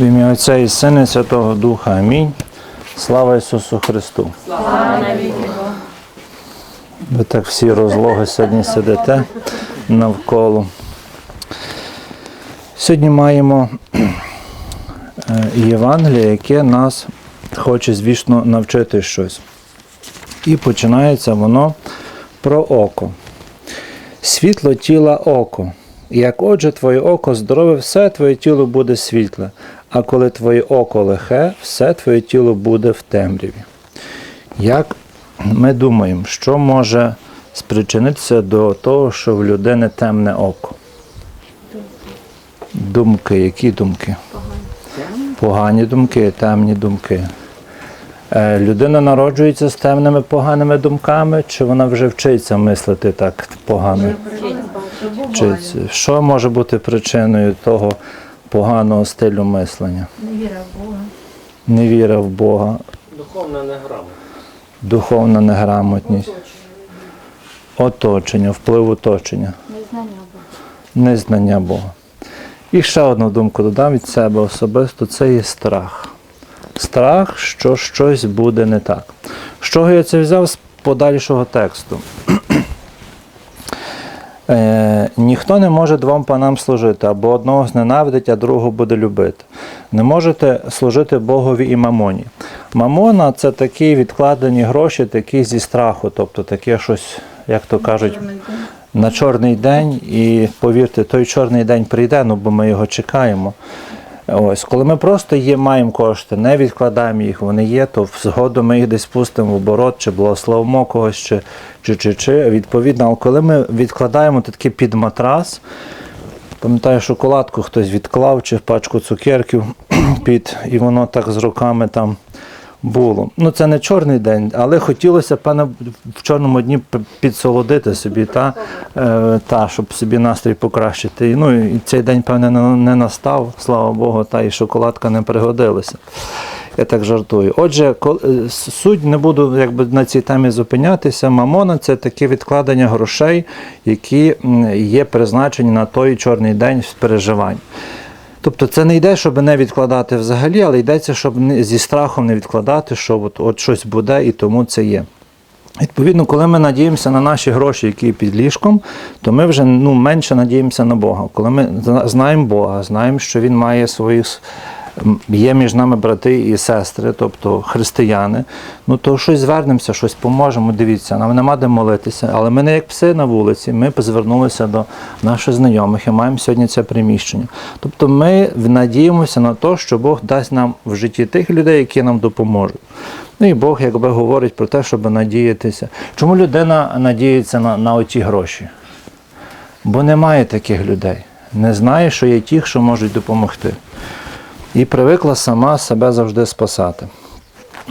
В ім'я Отця і Сина і Святого Духа. Амінь. Слава Ісусу Христу. Ви так всі розлоги сьогодні сидите навколо. Сьогодні маємо е, Євангеліє, яке нас хоче, звісно, навчити щось. І починається воно про око. Світло тіла око. Як отже, твоє око здорове, все твоє тіло буде світле, а коли твоє око лихе, все твоє тіло буде в темряві. Як ми думаємо, що може спричинитися до того, що в людини темне око? Думки, які думки? Погані думки, темні думки. Е, Людина народжується з темними поганими думками, чи вона вже вчиться мислити так погано? Вчиться. Що може бути причиною того поганого стилю мислення? Невіра в Бога. Невіра в Бога, Духовна неграмотність. духовна неграмотність, оточення, вплив оточення, Незнання Бога. незнання Бога. І ще одну думку додам від себе особисто це є страх. Страх, що щось буде не так. З чого я це взяв з подальшого тексту? Ніхто не може двом панам служити, або одного зненавидить, а другого буде любити. Не можете служити Богові і мамоні. Мамона це такі відкладені гроші, такі зі страху, тобто таке щось, як то кажуть, на чорний день. І повірте, той чорний день прийде, ну бо ми його чекаємо. Ось, коли ми просто є, маємо кошти, не відкладаємо їх, вони є, то згодом ми їх десь пустимо в оборот, чи благословимо когось, чи, чи, чи, чи. Відповідно, але коли ми відкладаємо таки під матрас, пам'ятаю, шоколадку хтось відклав, чи пачку цукерків під, і воно так з руками там було. Ну, це не чорний день, але хотілося, певно, в чорному дні підсолодити собі, та, е, та, щоб собі настрій покращити. Ну, і цей день, певне, не, настав, слава Богу, та і шоколадка не пригодилася. Я так жартую. Отже, е, суть не буду якби, на цій темі зупинятися. Мамона це таке відкладення грошей, які є призначені на той чорний день переживань. Тобто це не йде, щоб не відкладати взагалі, але йдеться, щоб зі страхом не відкладати, що от, от щось буде і тому це є. Відповідно, коли ми надіємося на наші гроші, які під ліжком, то ми вже ну, менше надіємося на Бога. Коли ми знаємо Бога, знаємо, що Він має своїх с- м, є між нами брати і сестри, тобто християни, ну то щось звернемося, щось поможемо. Дивіться, нам нема де молитися, але ми не як пси на вулиці, ми звернулися до наших знайомих і маємо сьогодні це приміщення. Тобто ми надіємося на те, що Бог дасть нам в житті тих людей, які нам допоможуть. Ну і Бог якби говорить про те, щоб надіятися. Чому людина надіється на, на оті гроші? Бо немає таких людей. Не знає, що є ті, що можуть допомогти. І привикла сама себе завжди спасати.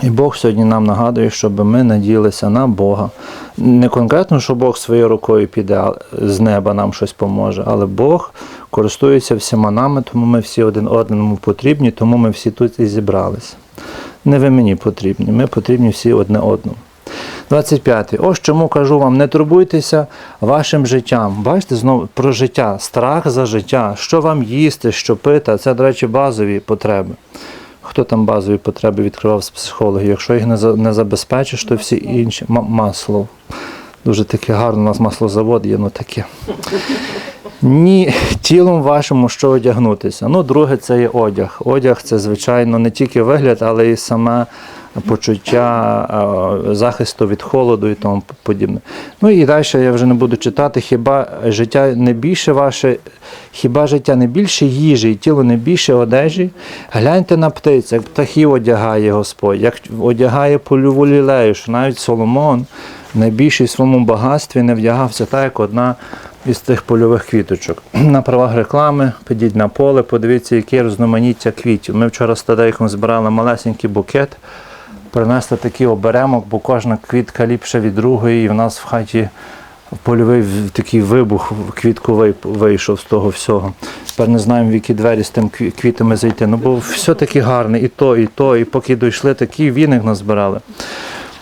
І Бог сьогодні нам нагадує, щоб ми надіялися на Бога. Не конкретно, що Бог своєю рукою піде з неба нам щось поможе, але Бог користується всіма нами, тому ми всі один одному потрібні, тому ми всі тут і зібралися. Не ви мені потрібні, ми потрібні всі одне одному. 25. Ось чому кажу вам, не турбуйтеся вашим життям. Бачите, знову про життя, страх за життя, що вам їсти, що пити, це, до речі, базові потреби. Хто там базові потреби відкривав з психологів? Якщо їх не, забезпечиш, то всі інші. Масло. Дуже таке гарно, у нас маслозавод є, ну таке. Ні, тілом вашому що одягнутися. Ну, друге, це є одяг. Одяг це, звичайно, не тільки вигляд, але й саме почуття захисту від холоду і тому подібне. Ну і далі я вже не буду читати, хіба життя не більше ваше, хіба життя не більше їжі, і тіло не більше одежі? Гляньте на птиць, як птахів одягає Господь, як одягає польову лілею, що навіть Соломон найбільший в своєму багатстві не вдягався так, як одна із тих польових квіточок. На правах реклами підіть на поле, подивіться, яке різноманіття квітів. Ми вчора з Тадейком збирали малесенький букет, принесли такий оберемок, бо кожна квітка ліпша від другої, і в нас в хаті польовий такий вибух квітковий вийшов з того всього. Тепер не знаємо, в які двері з тим квітами зайти. Ну бо все таки гарне, і то, і то, і поки дійшли, такий віник назбирали.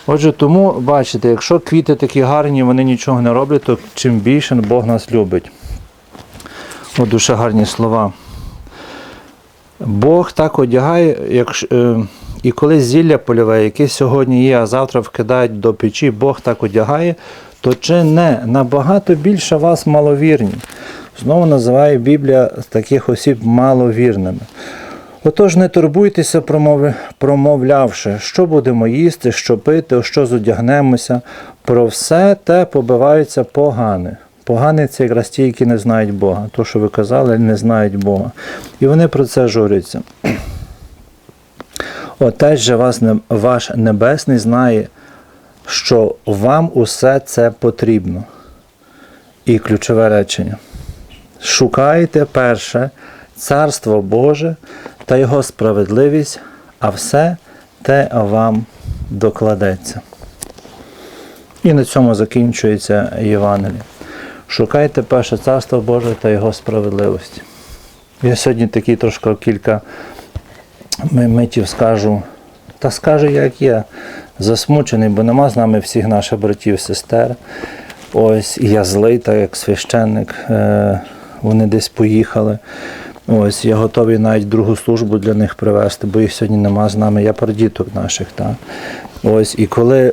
Отже, тому бачите, якщо квіти такі гарні, вони нічого не роблять, то чим більше Бог нас любить. От дуже гарні слова. Бог так одягає, якщо, е, і коли зілля польове, яке сьогодні є, а завтра вкидають до печі, Бог так одягає, то чи не набагато більше вас маловірні? Знову називає Біблія таких осіб маловірними. Отож, не турбуйтеся, промовлявши, що будемо їсти, що пити, що зодягнемося. Про все те побиваються погане. Погані це якраз ті, які не знають Бога. То, що ви казали, не знають Бога. І вони про це журяться. Отець же вас, ваш Небесний знає, що вам усе це потрібно. І ключове речення. Шукайте перше Царство Боже та Його справедливість, а все те вам докладеться. І на цьому закінчується Євангеліє. Шукайте перше Царство Боже та Його справедливості. Я сьогодні такі трошки кілька митів скажу, та скажу, як є, засмучений, бо нема з нами всіх наших братів, сестер. Ось, і я злий, так як священник, е, вони десь поїхали. Ось, я готовий навіть другу службу для них привезти, бо їх сьогодні нема з нами. Я про діток наших. Так? Ось, і коли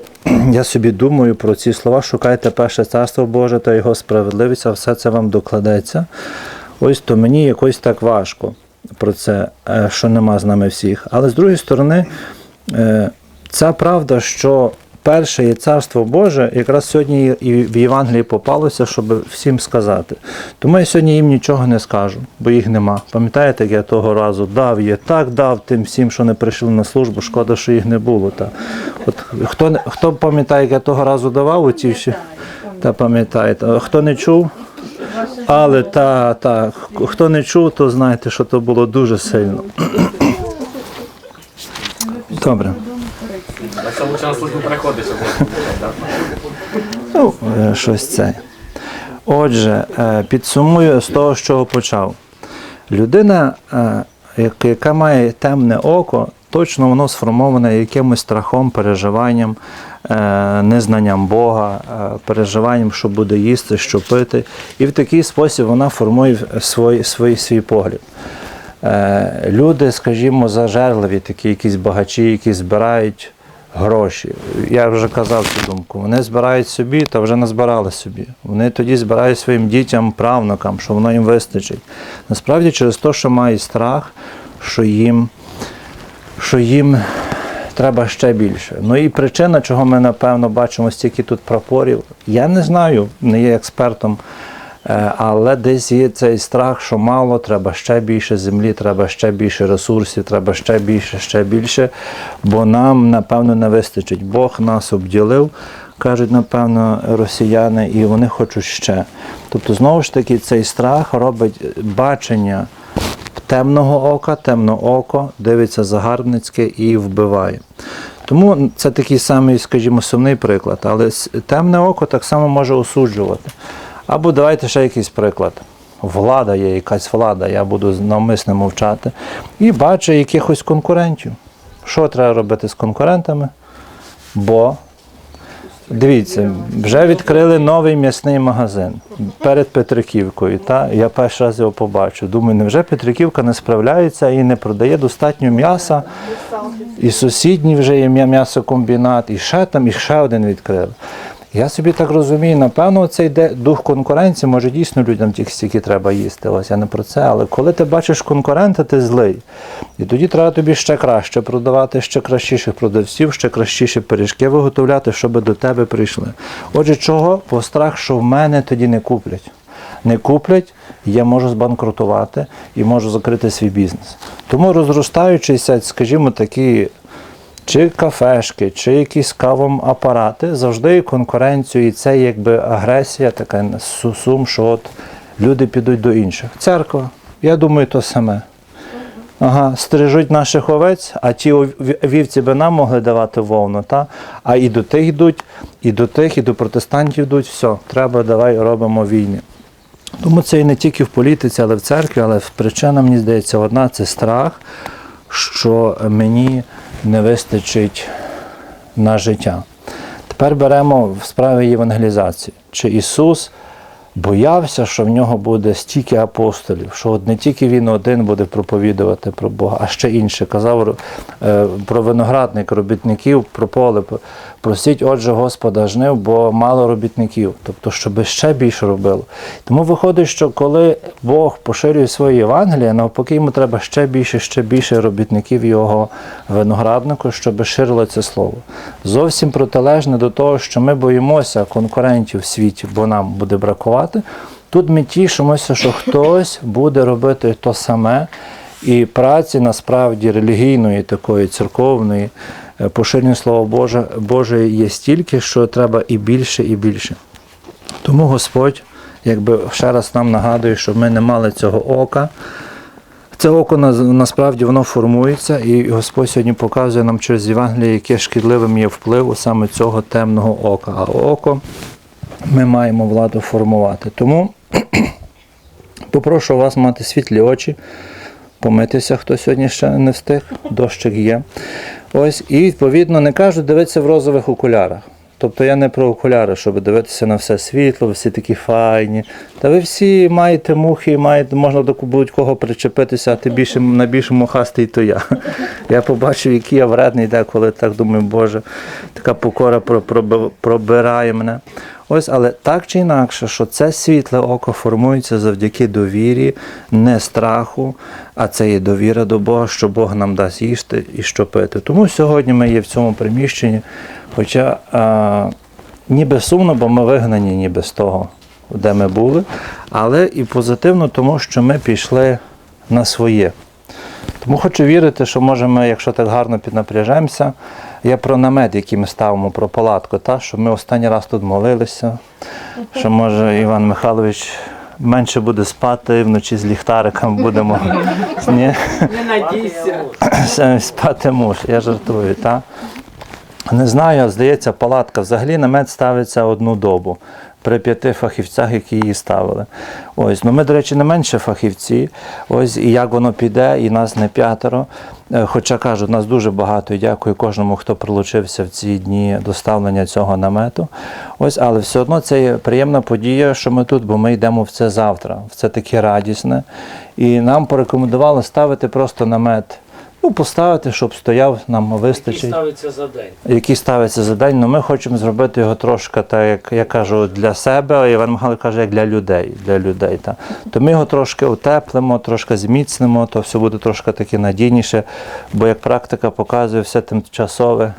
я собі думаю про ці слова, шукайте перше царство Боже та його справедливість, а все це вам докладеться. Ось то мені якось так важко про це, е, що нема з нами всіх. Але з другої сторони, е, ця правда, що перше є царство Боже, якраз сьогодні і в Євангелії попалося, щоб всім сказати. Тому я сьогодні їм нічого не скажу, бо їх нема. Пам'ятаєте, як я того разу дав є, так дав тим всім, що не прийшли на службу, шкода, що їх не було. Та. От, хто, хто пам'ятає, як я того разу давав у оці всі? Та пам'ятаєте. Хто не чув? Але та, та, хто не чув, то знаєте, що то було дуже сильно. Добре. На цьому час службу переходиш. Ну, е, щось це. Отже, е, підсумую з того, з чого почав. Людина, е, яка має темне око, точно воно сформоване якимось страхом, переживанням, е, незнанням Бога, е, переживанням, що буде їсти, що пити. І в такий спосіб вона формує свій, свій, свій погляд. Е, Люди, скажімо, зажерливі, такі якісь багачі, які збирають гроші. Я вже казав цю думку. Вони збирають собі та вже назбирали собі. Вони тоді збирають своїм дітям, правнукам, що воно їм вистачить. Насправді через те, що мають страх, що їм, що їм треба ще більше. Ну і причина, чого ми, напевно, бачимо стільки тут прапорів, я не знаю, не є експертом. Е, Але десь є цей страх, що мало, треба ще більше землі, треба ще більше ресурсів, треба ще більше, ще більше, бо нам, напевно, не вистачить. Бог нас обділив, кажуть, напевно, росіяни, і вони хочуть ще. Тобто, знову ж таки, цей страх робить бачення темного ока, темне око, дивиться загарбницьке і вбиває. Тому це такий самий, скажімо, сумний приклад, але темне око так само може осуджувати. Або давайте ще якийсь приклад. Влада є, якась влада, я буду навмисно мовчати, і бачу якихось конкурентів. Що треба робити з конкурентами? Бо Дивіться, вже відкрили новий м'ясний магазин перед Петриківкою. Та? Я перший раз його побачив. Думаю, невже Петриківка не справляється і не продає достатньо м'яса? І сусідній вже є м'я- м'ясокомбінат, і ще там, і ще один відкрили. Я собі так розумію, напевно, цей йде дух конкуренції, може дійсно людям тільки стільки треба їсти. Ось я не про це. Але коли ти бачиш конкурента, ти злий. І тоді треба тобі ще краще продавати, ще кращіших продавців, ще кращіші пиріжки виготовляти, щоб до тебе прийшли. Отже, чого? Бо страх, що в мене тоді не куплять. Не куплять, я можу збанкрутувати і можу закрити свій бізнес. Тому розростаючися, скажімо, такі чи кафешки, чи якісь кавом апарати, завжди конкуренцію, і це якби агресія, така су- сум, що от люди підуть до інших. Церква, я думаю, то саме. Ага, стрижуть наших овець, а ті вівці би нам могли давати вовну, та? а і до тих йдуть, і до тих, і до протестантів йдуть, все, треба, давай робимо війни. Тому це і не тільки в політиці, але в церкві, але причина, мені здається, одна це страх, що мені не вистачить на життя. Тепер беремо в справі євангелізації. Чи Ісус боявся, що в нього буде стільки апостолів, що от не тільки він один буде проповідувати про Бога, а ще інше. Казав е, про виноградник робітників, про поле. Просіть, отже, Господа жнив, бо мало робітників, тобто, щоб ще більше робило. Тому виходить, що коли Бог поширює своє Євангеліє, навпаки, йому треба ще більше, ще більше робітників його винограднику, щоб ширило це слово. Зовсім протилежне до того, що ми боїмося конкурентів в світі, бо нам буде бракувати. Тут ми тішимося, що хтось буде робити то саме, і праці насправді релігійної, такої церковної, е, поширення Слова Боже, Боже є стільки, що треба і більше, і більше. Тому Господь, якби ще раз нам нагадує, щоб ми не мали цього ока. Це око насправді воно формується, і Господь сьогодні показує нам через Євангеліє, яке шкідливим є впливу саме цього темного ока. А око ми маємо владу формувати. Тому попрошу вас мати світлі очі, помитися, хто сьогодні ще не встиг, дощик є. Ось, і відповідно не кажу дивитися в розових окулярах. Тобто я не про окуляри, щоб дивитися на все світло, всі такі файні. Та ви всі маєте мухи, маєте, можна до будь-кого причепитися, а ти більше, на більше мухастий, то я. Я побачив, який я вредний деколи, так думаю, Боже, така покора пробирає мене. Ось, але так чи інакше, що це світле око формується завдяки довірі, не страху, а це є довіра до Бога, що Бог нам дасть їсти і що пити. Тому сьогодні ми є в цьому приміщенні, хоча а, ніби сумно, бо ми вигнані ніби з того, де ми були, але і позитивно, тому що ми пішли на своє. Тому хочу вірити, що може ми, якщо так гарно піднапряжемося, я про намет, який ми ставимо, про палатку, та, що ми останній раз тут молилися, що може Іван Михайлович менше буде спати, вночі з ліхтариком будемо. Не надійся. Спати муж, я жартую, та? Не знаю, здається, палатка взагалі намет ставиться одну добу при п'яти фахівцях, які її ставили. Ось, ну ми, до речі, не менше фахівці. Ось і як воно піде, і нас не п'ятеро. Е, Хоча кажу, нас дуже багато дякую кожному, хто прилучився в ці дні доставлення цього намету. Ось, але все одно це є приємна подія, що ми тут, бо ми йдемо в це завтра. В це таке радісне. І нам порекомендували ставити просто намет. Ну, поставити, щоб стояв, нам вистачить ставиться за день. який ставиться за день, але ми хочемо зробити його трошки, так як я кажу, для себе, а Іван Михайлович каже, як для людей. Для людей та. То ми його трошки утеплимо, трошки зміцнимо, то все буде трошки таке надійніше, бо як практика показує, все тимчасове.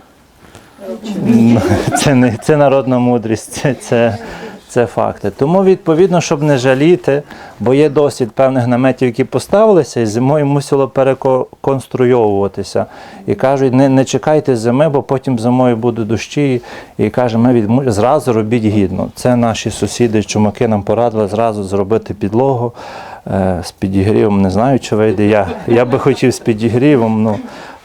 Це, не, це народна мудрість, це, це, факти. Тому, відповідно, щоб не жаліти, бо є досвід певних наметів, які поставилися, і зимою мусило переконструйовуватися. І кажуть, не, не чекайте зими, бо потім зимою будуть дощі. І каже, ми відму... зразу робіть гідно. Це наші сусіди, чумаки нам порадили зразу зробити підлогу. е, З підігрівом не знаю, чи вийде. Я, я би хотів з підігрівом. Ну,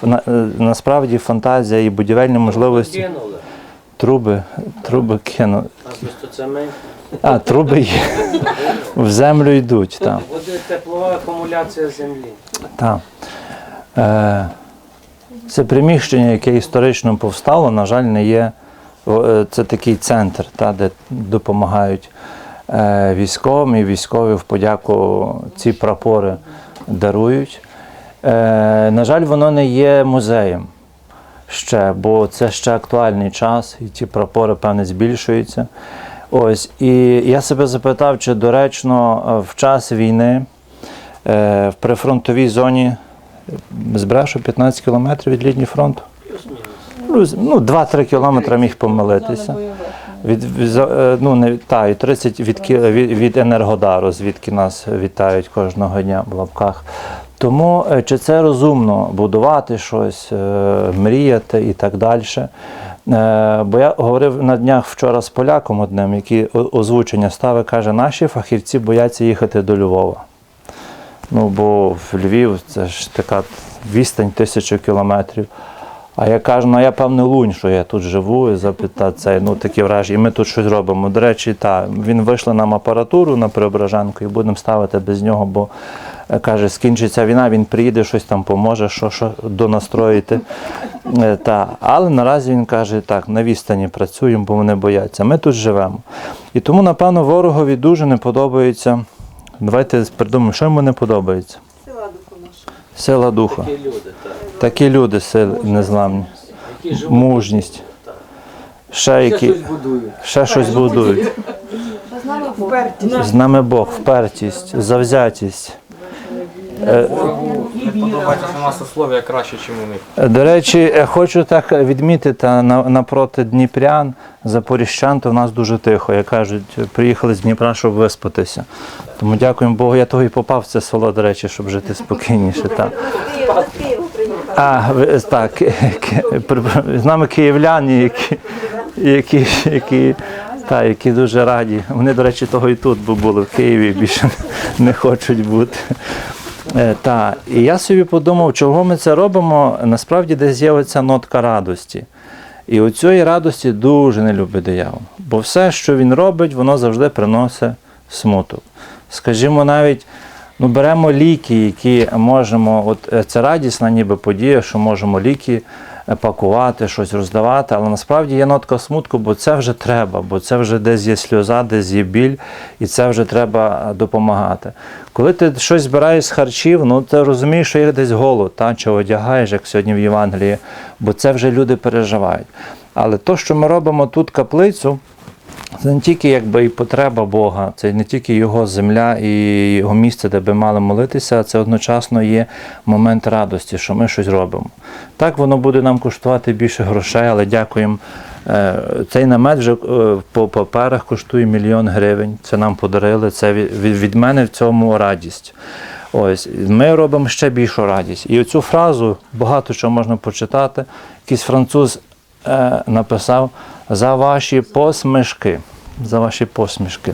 на, е, насправді фантазія і будівельні можливості. Труби, труби кину. А труби є. В землю йдуть. Буде теплова акумуляція землі. Так. Е, це приміщення, яке історично повстало, на жаль, не є. е, Це такий центр, та, де допомагають е, військовим, і військові в подяку ці прапори дарують. Е, на жаль, воно не є музеєм ще, бо це ще актуальний час, і ті прапори, певне, збільшуються. Ось, і я себе запитав, чи доречно е, в час війни е, в прифронтовій зоні е, збрешу 15 кілометрів від лінії фронту. Ну, 2-3 кілометри міг помилитися. Від, ну, не, та, і 30 від, від, від Енергодару, звідки нас вітають кожного дня в лапках. Тому е, чи це розумно будувати щось, е, мріяти і так далі. Е, Бо я говорив на днях вчора з поляком одним, який озвучення ставить, каже, наші фахівці бояться їхати до Львова. Ну, бо в Львів це ж така відстань тисячу кілометрів. А я кажу, ну я певний лунь, що я тут живу, і запитав цей, ну такі враження, і ми тут щось робимо. До речі, так, він вийшли нам апаратуру на Преображенку і будемо ставити без нього, бо Каже, скінчиться війна, він приїде, щось там поможе, що, що донастроїти. Е, Та. Але наразі він каже, так, на відстані працюємо, бо вони бояться. Ми тут живемо. І тому, напевно, ворогові дуже не подобається. Давайте придумаємо, що йому не подобається. Сила духа. Такі люди, так. Такі люди сили незламні. Мужність. Ще, які, будують. ще щось будують. З нами Бог, впертість, завзятість. Е, подобається маслослов'я краще, ніж у них. До речі, е, хочу так відмітити напроти Дніпрян, запоріжчан, то в нас дуже тихо. Як кажуть, приїхали з Дніпра, щоб виспатися. Тому дякуємо Богу, я того і попав в це село, до речі, щоб жити спокійніше. Так. А, так, з нами київляні, які, які, які, та, які дуже раді. Вони, до речі, того і тут бо були в Києві, більше не хочуть бути. Е, Та, і я собі подумав, чого ми це робимо. Насправді десь з'явиться нотка радості. І у цієї радості дуже не любить диявол. Бо все, що він робить, воно завжди приносить смуток. Скажімо, навіть ну, беремо ліки, які можемо, от е, це радісна ніби подія, що можемо ліки пакувати, щось роздавати, але насправді є нотка смутку, бо це вже треба, бо це вже десь є сльоза, десь є біль, і це вже треба е, допомагати. Коли ти щось збираєш з харчів, ну ти розумієш, що є десь голод, та, чи одягаєш, як сьогодні в Євангелії, бо це вже люди переживають. Але то, що ми робимо тут каплицю, це не тільки якби і потреба Бога, це не тільки його земля і його місце, де би мали молитися, це одночасно є момент радості, що ми щось робимо. Так воно буде нам коштувати більше грошей, але дякуємо. Е, Цей намет вже е, по паперах коштує мільйон гривень. Це нам подарили. Це від, мене в цьому радість. Ось ми робимо ще більшу радість. І оцю фразу багато що можна почитати. Якийсь француз е, написав за ваші посмішки. За ваші посмішки.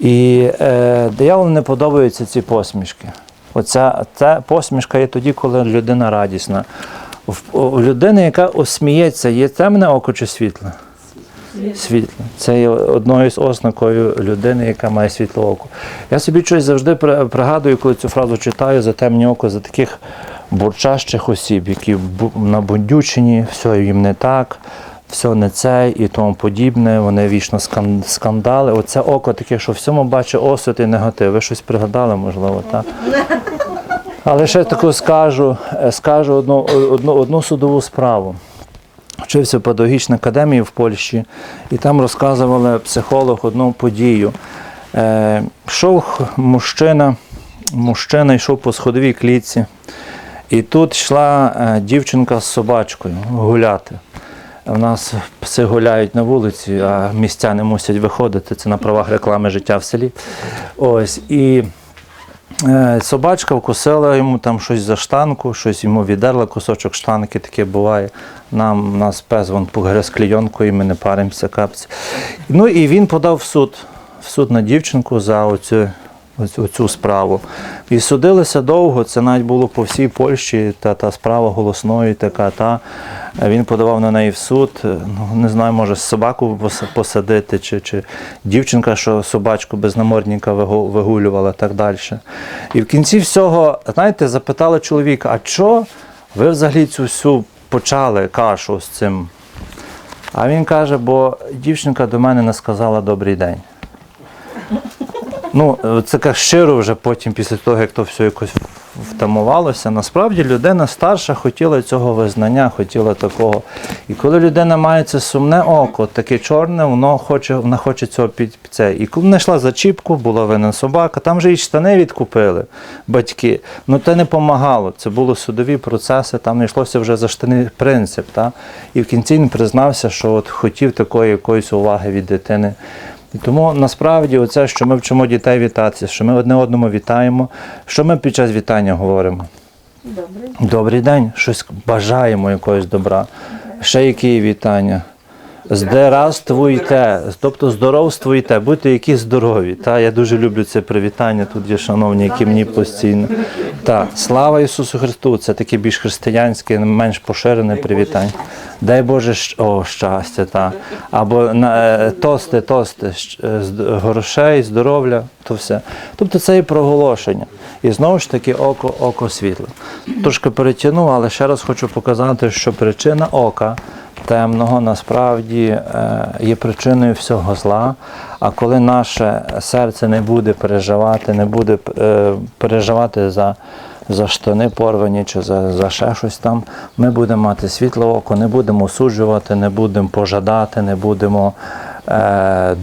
І е, дияволу не подобаються ці посмішки. Оця ця посмішка є тоді, коли людина радісна. В, у людини, яка осміється, є темне око чи світле? Світле. Це є одною з ознакою людини, яка має світле око. Я собі щось завжди пригадую, коли цю фразу читаю за темне око, за таких бурчащих осіб, які бу- набундючені, все їм не так, все не це і тому подібне. Вони вічно скандали. Оце око таке, що всьому бачить осуд і негатив. Ви щось пригадали, можливо, так? Але ще таку скажу, е, скажу одну, одну, одну судову справу. Вчився в педагогічній академії в Польщі, і там розказували психолог одну подію. Е, йшов мужчина, мужчина йшов по сходовій клітці, і тут йшла е, дівчинка з собачкою гуляти. У нас пси гуляють на вулиці, а містяни мусять виходити. Це на правах реклами життя в селі. Ось і Е, Собачка вкусила йому там щось за штанку, щось йому віддерла, кусочок штанки таке буває. Нам у нас пес вон погриз клейонкою, ми не паримося, капці. Ну і він подав в суд, в суд на дівчинку за оцю, оцю, оцю справу. І судилися довго, це навіть було по всій Польщі, та, та справа голосною, така та. Він подавав на неї в суд. Ну, не знаю, може собаку посадити, чи, чи дівчинка, що собачку без намордника вигулювала так далі. І в кінці всього, знаєте, запитали чоловіка, а що ви взагалі цю всю почали кашу з цим? А він каже, бо дівчинка до мене не сказала добрий день. Ну, е, це як щиро вже потім, після того, як то все якось втамувалося. Насправді людина старша хотіла цього визнання, хотіла такого. І коли людина має це сумне око, таке чорне, воно хоче, вона хоче цього під це. І коли знайшла зачіпку, була винна собака, там же і штани відкупили батьки. Ну це не допомагало. Це були судові процеси, там не йшлося вже за штани принцип. Та? І в кінці він признався, що от хотів такої якоїсь уваги від дитини. І тому насправді оце, що ми вчимо дітей вітатися, що ми одне одному вітаємо, що ми під час вітання говоримо? Добрий, Добрий день, щось бажаємо якогось добра. Ще які вітання? Здравствуйте, тобто здоровствуйте, будьте які здорові. Та, я дуже люблю це привітання. Тут є шановні, які мені постійно. Так, слава Ісусу Христу! Це таке більш християнське, менш поширене привітання. Дай Боже о, щастя, та. або на, е, тости, тости, щ- е, грошей, здоров'я, то все. Тобто це і проголошення. І знову ж таки око, око світле. Трошки перетягнув, але ще раз хочу показати, що причина ока темного насправді е, є причиною всього зла. А коли наше серце не буде переживати, не буде е, переживати за, за штани порвані чи за, за ще щось там, ми будемо мати світле око, не будемо осуджувати, не будемо пожадати, не будемо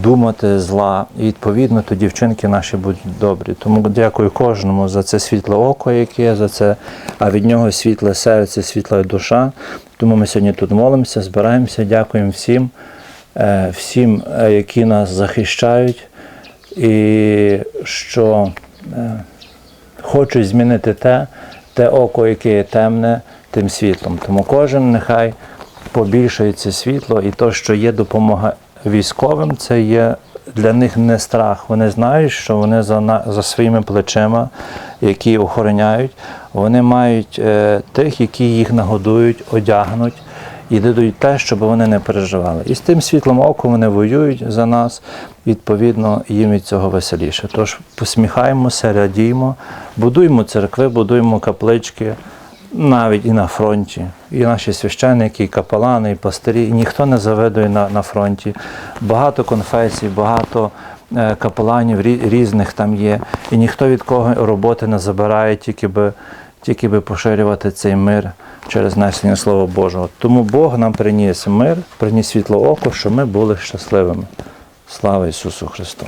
думати зла. І відповідно тоді вчинки наші будуть добрі. Тому дякую кожному за це світле око, яке за це, а від нього світле серце, світла душа. Тому ми сьогодні тут молимося, збираємося, дякуємо всім, е, всім, е, які нас захищають, і що е, хочуть змінити те, те око, яке є темне, тим світлом. Тому кожен нехай побільшує це світло, і то, що є допомога військовим, це є для них не страх. Вони знають, що вони за, за своїми плечима, які охороняють, вони мають е, тих, які їх нагодують, одягнуть і дадуть те, щоб вони не переживали. І з тим світлом оком вони воюють за нас, відповідно, їм від цього веселіше. Тож посміхаємося, радіємо, будуємо церкви, будуємо каплички. Навіть і на фронті, і наші священники, і капелани, і пастирі, і ніхто не завидує на, на фронті. Багато конфесій, багато е, капеланів різних там є, і ніхто від кого роботи не забирає, тільки би, тільки би поширювати цей мир через несення Слова Божого. Тому Бог нам приніс мир, приніс світло око, щоб ми були щасливими. Слава Ісусу Христу!